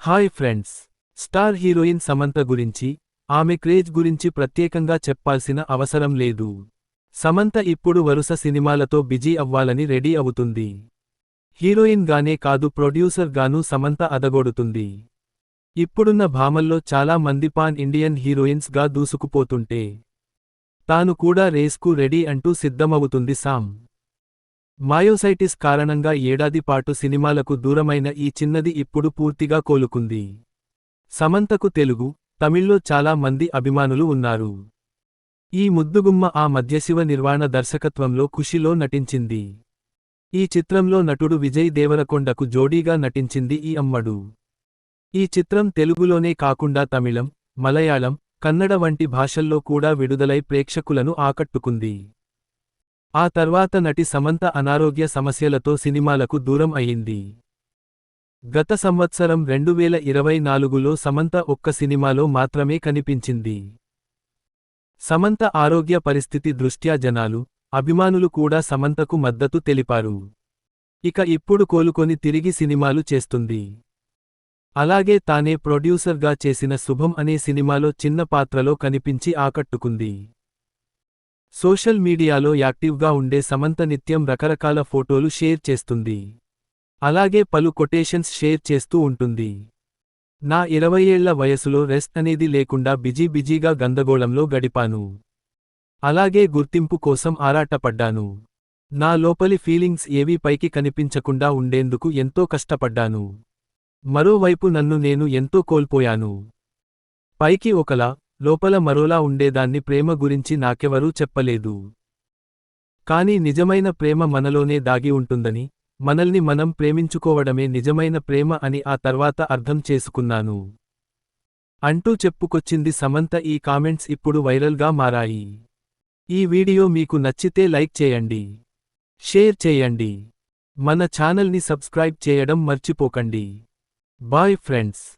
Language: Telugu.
Hi friends star heroine Samantha గురించి ఆమె క్రేజ్ గురించి ప్రత్యేకంగా చెప్పాల్సిన అవసరం లేదు. సమంత ఇప్పుడు వరుస సినిమాలతో బిజీ అవ్వాలని రెడీ అవుతుంది. హీరోయిన్ గానే కాదు ప్రొడ్యూసర్గానూ సమంత అదగొడుతుంది. ఇప్పుడున్న భామల్లో చాలా మంది పాన్ ఇండియన్ హీరోయిన్స్గా దూసుకుపోతుంటే తాను కూడా రేస్కు రెడీ అంటూ సిద్ధమవుతుంది సామ్. మాయోసైటిస్ కారణంగా ఏడాది పాటు సినిమాలకు దూరమైన ఈ చిన్నది ఇప్పుడు పూర్తిగా కోలుకుంది. సమంతకు తెలుగు తమిళ్ళో చాలా మంది అభిమానులు ఉన్నారు. ఈ ముద్దుగుమ్మ ఆ మధ్య శివ నిర్వాణ దర్శకత్వంలో ఖుషిలో నటించింది. ఈ చిత్రంలో నటుడు విజయ్ దేవరకొండకు జోడీగా నటించింది ఈ అమ్మడు. ఈ చిత్రం తెలుగులోనే కాకుండా తమిళం మలయాళం కన్నడ వంటి భాషల్లో కూడా విడుదలై ప్రేక్షకులను ఆకట్టుకుంది. ఆ తర్వాత నటి సమంత అనారోగ్య సమస్యలతో సినిమాలకు దూరం అయింది. గత సంవత్సరం రెండువేల ఇరవై నాలుగులో సమంత ఒక్క సినిమాలో మాత్రమే కనిపించింది. సమంత ఆరోగ్య పరిస్థితి దృష్ట్యా జనాలు అభిమానులు కూడా సమంతకు మద్దతు తెలిపారు. ఇక ఇప్పుడు కోలుకొని తిరిగి సినిమాలు చేస్తుంది. అలాగే తానే ప్రొడ్యూసర్గా చేసిన శుభం అనే సినిమాలో చిన్న పాత్రలో కనిపించి ఆకట్టుకుంది. సోషల్ మీడియాలో యాక్టివ్గా ఉండే సమంత నిత్యం రకరకాల ఫోటోలు షేర్ చేస్తుంది. అలాగే పలు కొటేషన్స్ షేర్ చేస్తూ ఉంటుంది. నా ఇరవై ఏళ్ళ వయసులో రెస్ట్ అనేది లేకుండా బిజీ బిజీగా గందగోళంలో గడిపాను. అలాగే గుర్తింపు కోసం ఆరాటపడ్డాను. నా లోపలి ఫీలింగ్స్ ఏవీ పైకి కనిపించకుండా ఉండేందుకు ఎంతో కష్టపడ్డాను. మరోవైపు నన్ను నేను ఎంతో కోల్పోయాను. పైకి ఒకలా లోపల మరోలా ఉండేదాన్ని ప్రేమ గురించి నాకెవరూ చెప్పలేదు. కాని నిజమైన ప్రేమ మనలోనే దాగి ఉంటుందని మనల్ని మనం ప్రేమించుకోవడమే నిజమైన ప్రేమ అని ఆ తర్వాత అర్థం చేసుకున్నాను. అంటూ చెప్పుకొచ్చింది సమంత ఈ కామెంట్స్ ఇప్పుడు వైరల్గా మారాయి. ఈ వీడియో మీకు నచ్చితే లైక్ చేయండి. షేర్ చేయండి. మన ఛానల్ని సబ్స్క్రైబ్ చేయడం మర్చిపోకండి. Bye friends.